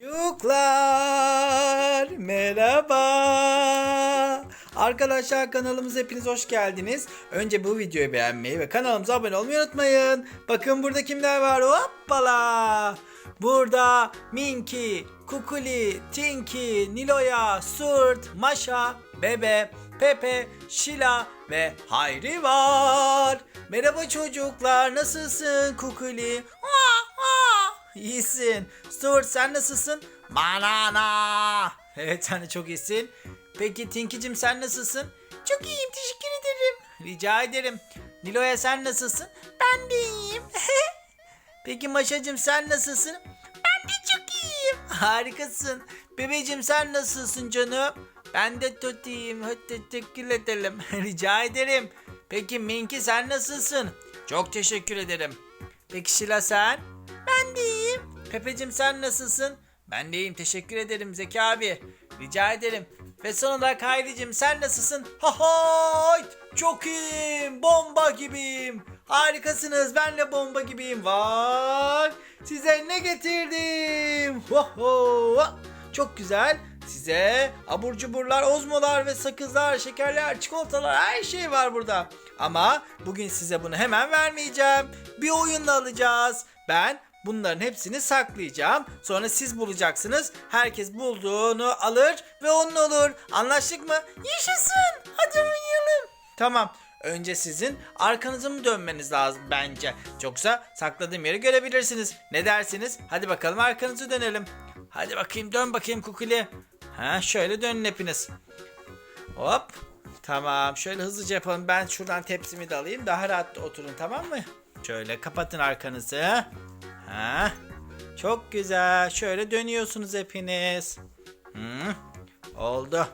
Çocuklar merhaba. Arkadaşlar kanalımıza hepiniz hoş geldiniz. Önce bu videoyu beğenmeyi ve kanalımıza abone olmayı unutmayın. Bakın burada kimler var? Hoppala. Burada Minky, Kukuli, Tinky, Niloya, Surt, Maşa, Bebe, Pepe, Şila ve Hayri var. Merhaba çocuklar. Nasılsın Kukuli? İyisin. Stuart sen nasılsın? Banana. Evet sen de çok iyisin. Peki Tinky'cim sen nasılsın? Çok iyiyim teşekkür ederim. Rica ederim. Nilo'ya sen nasılsın? Ben de iyiyim. Peki Maşacım sen nasılsın? Ben de çok iyiyim. Harikasın. Bebecim sen nasılsın canım? Ben de çok iyiyim. Hadi teşekkür edelim. Rica ederim. Peki Minky sen nasılsın? Çok teşekkür ederim. Peki Şila sen? Ben de iyiyim. Pepecim sen nasılsın? Ben de iyiyim teşekkür ederim Zeki abi. Rica ederim. Ve son olarak Hayricim sen nasılsın? Hahay! Çok iyiyim. Bomba gibiyim. Harikasınız. Ben de bomba gibiyim. Var. Size ne getirdim? Ho ho. Çok güzel. Size abur cuburlar, ozmolar ve sakızlar, şekerler, çikolatalar her şey var burada. Ama bugün size bunu hemen vermeyeceğim. Bir oyunla alacağız. Ben bunların hepsini saklayacağım. Sonra siz bulacaksınız. Herkes bulduğunu alır ve onun olur. Anlaştık mı? Yaşasın. Hadi oynayalım. Tamam. Önce sizin arkanızı mı dönmeniz lazım bence. Yoksa sakladığım yeri görebilirsiniz. Ne dersiniz? Hadi bakalım arkanızı dönelim. Hadi bakayım dön bakayım kukuli. Ha şöyle dönün hepiniz. Hop. Tamam şöyle hızlıca yapalım. Ben şuradan tepsimi de alayım. Daha rahat oturun tamam mı? Şöyle kapatın arkanızı. Ha. Çok güzel. Şöyle dönüyorsunuz hepiniz. Hı. Oldu.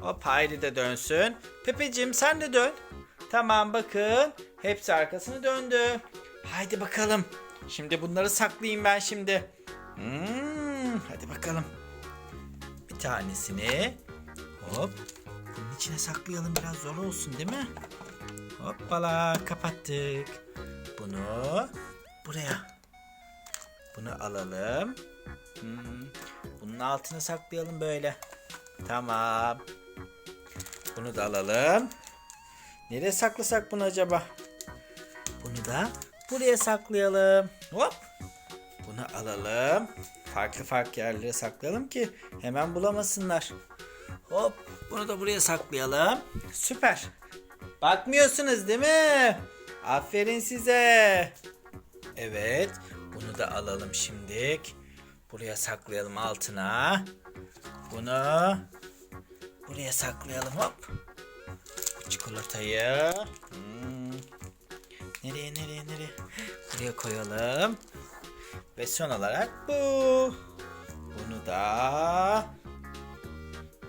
Hop Hayri de dönsün. Pepeciğim sen de dön. Tamam bakın. Hepsi arkasını döndü. Haydi bakalım. Şimdi bunları saklayayım ben şimdi. Hmm, hadi bakalım. Bir tanesini hop bunun içine saklayalım biraz zor olsun değil mi? Hoppala kapattık. Bunu buraya. Bunu alalım. Hmm, bunun altına saklayalım böyle. Tamam. Bunu da alalım. Nereye saklasak bunu acaba? Bunu da buraya saklayalım. Hop. Bunu alalım. Farklı farklı yerlere saklayalım ki hemen bulamasınlar. Hop. Bunu da buraya saklayalım. Süper. Bakmıyorsunuz değil mi? Aferin size. Evet. Bunu da alalım şimdilik. Buraya saklayalım altına. Bunu buraya saklayalım hop. Çikolatayı. Hmm. Nereye nereye nereye? Buraya koyalım. Ve son olarak bu. Bunu da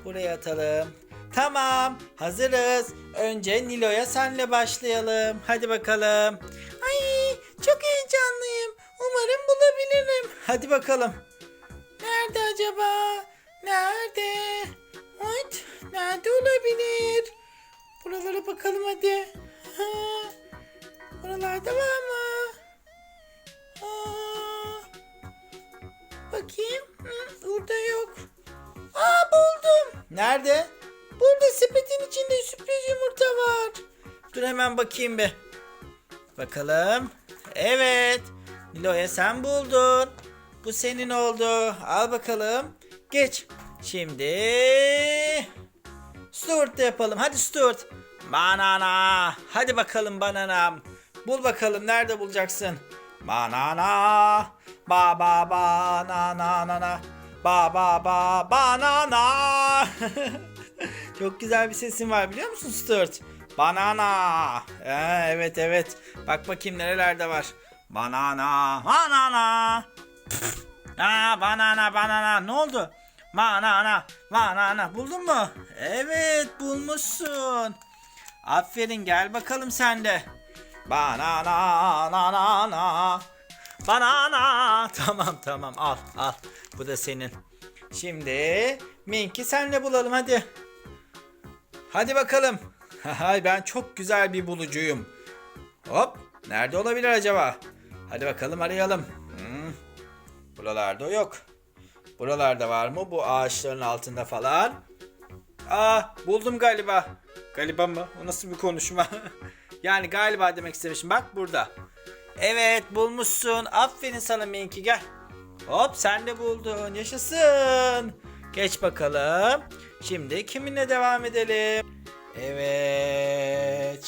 buraya atalım. Tamam, hazırız. Önce Nilo'ya senle başlayalım. Hadi bakalım. Ay, çok heyecanlıyım. Umarım bulabilirim. Hadi bakalım. Nerede acaba? Nerede? What? Nerede olabilir? Buralara bakalım hadi. Ha, buralarda var mı? Aa, bakayım. Hı, burada yok. Aa buldum. Nerede? Burada sepetin içinde sürpriz yumurta var. Dur hemen bakayım bir. Bakalım. Evet. Nilo'ya sen buldun. Bu senin oldu. Al bakalım. Geç. Şimdi Stuart yapalım. Hadi Stuart. Banana. Hadi bakalım bananam. Bul bakalım nerede bulacaksın? Banana. Ba ba ba na na na na. Ba ba ba banana. Çok güzel bir sesin var biliyor musun Stuart? Banana. Ee, evet evet. Bak bakayım nerelerde var. Banana. Banana. Aa, banana banana. Ne oldu? Banana. Banana. Buldun mu? Evet bulmuşsun. Aferin gel bakalım sen de. Banana na na na. Banana. Tamam tamam al al. Bu da senin. Şimdi Minky senle bulalım hadi. Hadi bakalım. Ben çok güzel bir bulucuyum. Hop. Nerede olabilir acaba? Hadi bakalım arayalım. Hmm. Buralarda yok. Buralarda var mı? Bu ağaçların altında falan. Aa buldum galiba. Galiba mı? O nasıl bir konuşma? yani galiba demek istemişim. Bak burada. Evet bulmuşsun. Aferin sana Minki gel. Hop sen de buldun. Yaşasın. Geç bakalım. Şimdi kiminle devam edelim? Evet.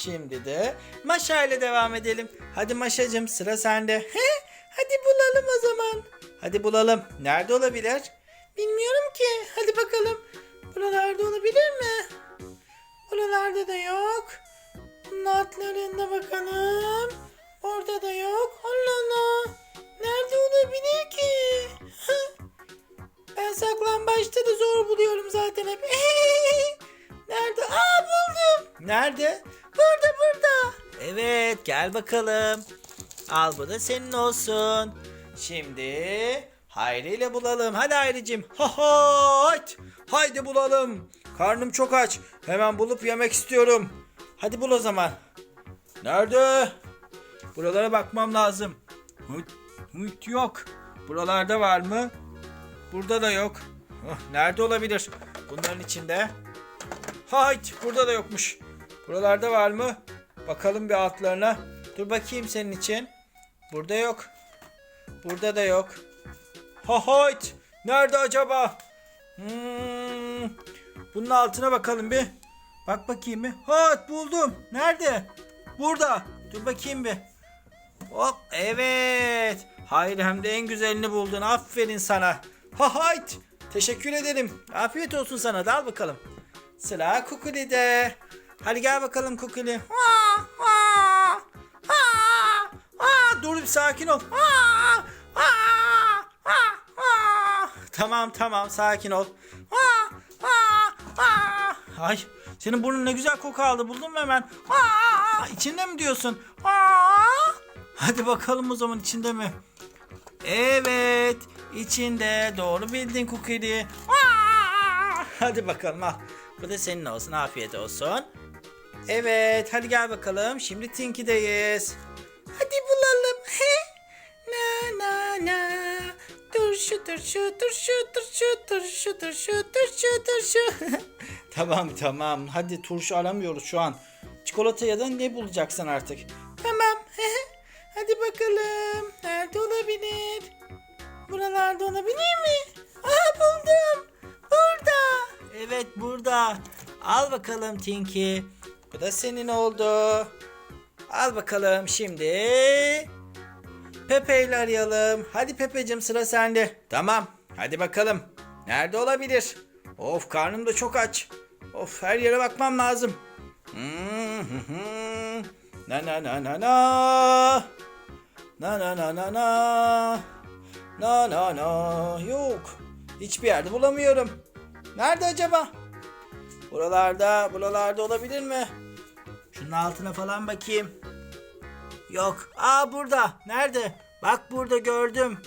Şimdi de Maşa ile devam edelim. Hadi Maşacığım sıra sende. He, hadi bulalım o zaman. Hadi bulalım. Nerede olabilir? Bilmiyorum ki. Hadi bakalım. Buralarda olabilir mi? Buralarda da yok. Bunun altlarında bakalım. Orada da yok. Allah Allah. Nerede olabilir ki? ben saklambaçta da zor buluyorum zaten hep. Nerede? Aa buldum. Nerede? Evet gel bakalım. Al bu da senin olsun. Şimdi Hayri ile bulalım. Hadi Hayricim. Ha hayt. Haydi bulalım. Karnım çok aç. Hemen bulup yemek istiyorum. Hadi bul o zaman. Nerede? Buralara bakmam lazım. Hıt, hıt yok. Buralarda var mı? Burada da yok. Nerede olabilir? Bunların içinde. Hayt burada da yokmuş. Buralarda var mı? Bakalım bir altlarına. Dur bakayım senin için. Burada yok. Burada da yok. Ha hayt. Nerede acaba? Hmm. Bunun altına bakalım bir. Bak bakayım bir. Hayt buldum. Nerede? Burada. Dur bakayım bir. Hop evet. Hayır hem de en güzelini buldun. Aferin sana. Ha hayt. Teşekkür ederim. Afiyet olsun sana. Dal bakalım. Sıra Kukuli'de. Hadi gel bakalım Kukuli. Ha, Dur bir sakin ol. Ha, ha, ha, ha. Tamam tamam sakin ol. Ha, ha, ha. Ay senin burnun ne güzel koku aldı buldun hemen? Ha, içinde mi diyorsun? Ha. Hadi bakalım o zaman içinde mi? Evet, içinde. Doğru bildin Kukili. Aa! Hadi bakalım al. Bu da senin olsun. Afiyet olsun. Evet, hadi gel bakalım. Şimdi Tinky'deyiz. Turşu turşu turşu turşu turşu turşu turşu turşu. tamam tamam. Hadi turşu aramıyoruz şu an. Çikolata ya da ne bulacaksın artık? Tamam. Hadi bakalım. Nerede olabilir? Buralarda olabilir mi? Aa buldum. Burada. Evet burada. Al bakalım Tinky. Bu da senin oldu. Al bakalım şimdi. Pepe arayalım. Hadi Pepecim sıra sende. Tamam. Hadi bakalım. Nerede olabilir? Of karnım da çok aç. Of her yere bakmam lazım. Hmm. Na na na na na. Na na na na na. Na na na. Yok. Hiçbir yerde bulamıyorum. Nerede acaba? Buralarda, buralarda olabilir mi? Şunun altına falan bakayım. Yok. Aa burada. Nerede? Bak burada gördüm.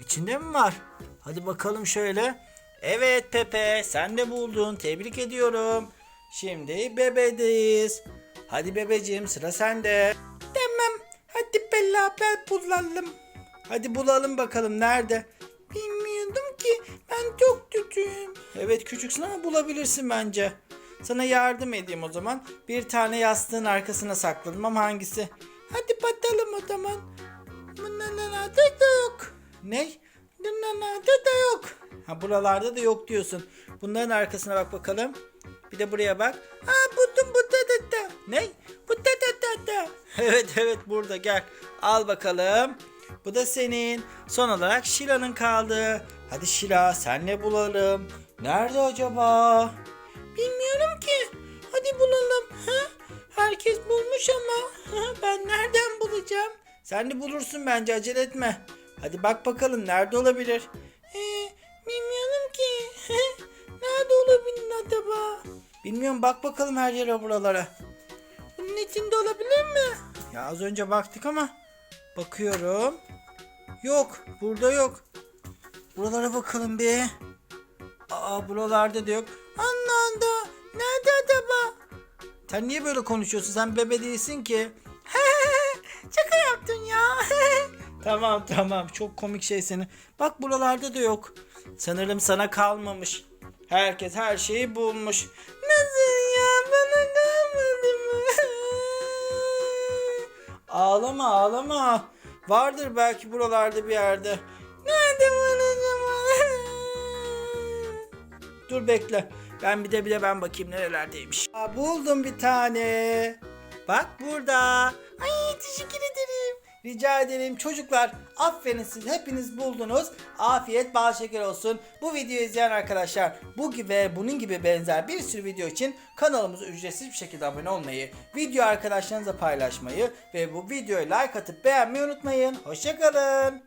İçinde mi var? Hadi bakalım şöyle. Evet Pepe sen de buldun. Tebrik ediyorum. Şimdi bebedeyiz. Hadi bebeciğim sıra sende. Tamam. Hadi beraber bulalım. Hadi bulalım bakalım nerede? Bilmiyordum ki. Ben çok küçüğüm. Evet küçüksün ama bulabilirsin bence. Sana yardım edeyim o zaman. Bir tane yastığın arkasına sakladım ama hangisi? Hadi bakalım o zaman. Bunlarda da yok. Ne? Bunlarda da yok. Ha buralarda da yok diyorsun. Bunların arkasına bak bakalım. Bir de buraya bak. Ha buldum bu da da da. Ne? Bu da da da da. Evet evet burada gel. Al bakalım. Bu da senin. Son olarak Şila'nın kaldı. Hadi Şila senle bulalım. Nerede acaba? Bilmiyorum ki. Hadi bulalım. Ha? Herkes bulmuş ama ben nereden bulacağım? Sen de bulursun bence acele etme. Hadi bak bakalım nerede olabilir? Ee, bilmiyorum ki. nerede olabilir acaba? Bilmiyorum bak bakalım her yere buralara. Bunun içinde olabilir mi? Ya az önce baktık ama bakıyorum. Yok burada yok. Buralara bakalım bir. Aa buralarda da yok. Anlamda. Sen niye böyle konuşuyorsun? Sen bebe değilsin ki. Şaka yaptın ya. tamam tamam çok komik şey seni. Bak buralarda da yok. Sanırım sana kalmamış. Herkes her şeyi bulmuş. Nasıl ya bana kalmadı mı? ağlama ağlama. Vardır belki buralarda bir yerde. Nerede var? Dur bekle. Ben bir de bir de ben bakayım nerelerdeymiş. Aa, buldum bir tane. Bak burada. Ay teşekkür ederim. Rica ederim çocuklar. Aferin siz hepiniz buldunuz. Afiyet bal şeker olsun. Bu videoyu izleyen arkadaşlar bu gibi bunun gibi benzer bir sürü video için kanalımıza ücretsiz bir şekilde abone olmayı, video arkadaşlarınızla paylaşmayı ve bu videoya like atıp beğenmeyi unutmayın. Hoşçakalın.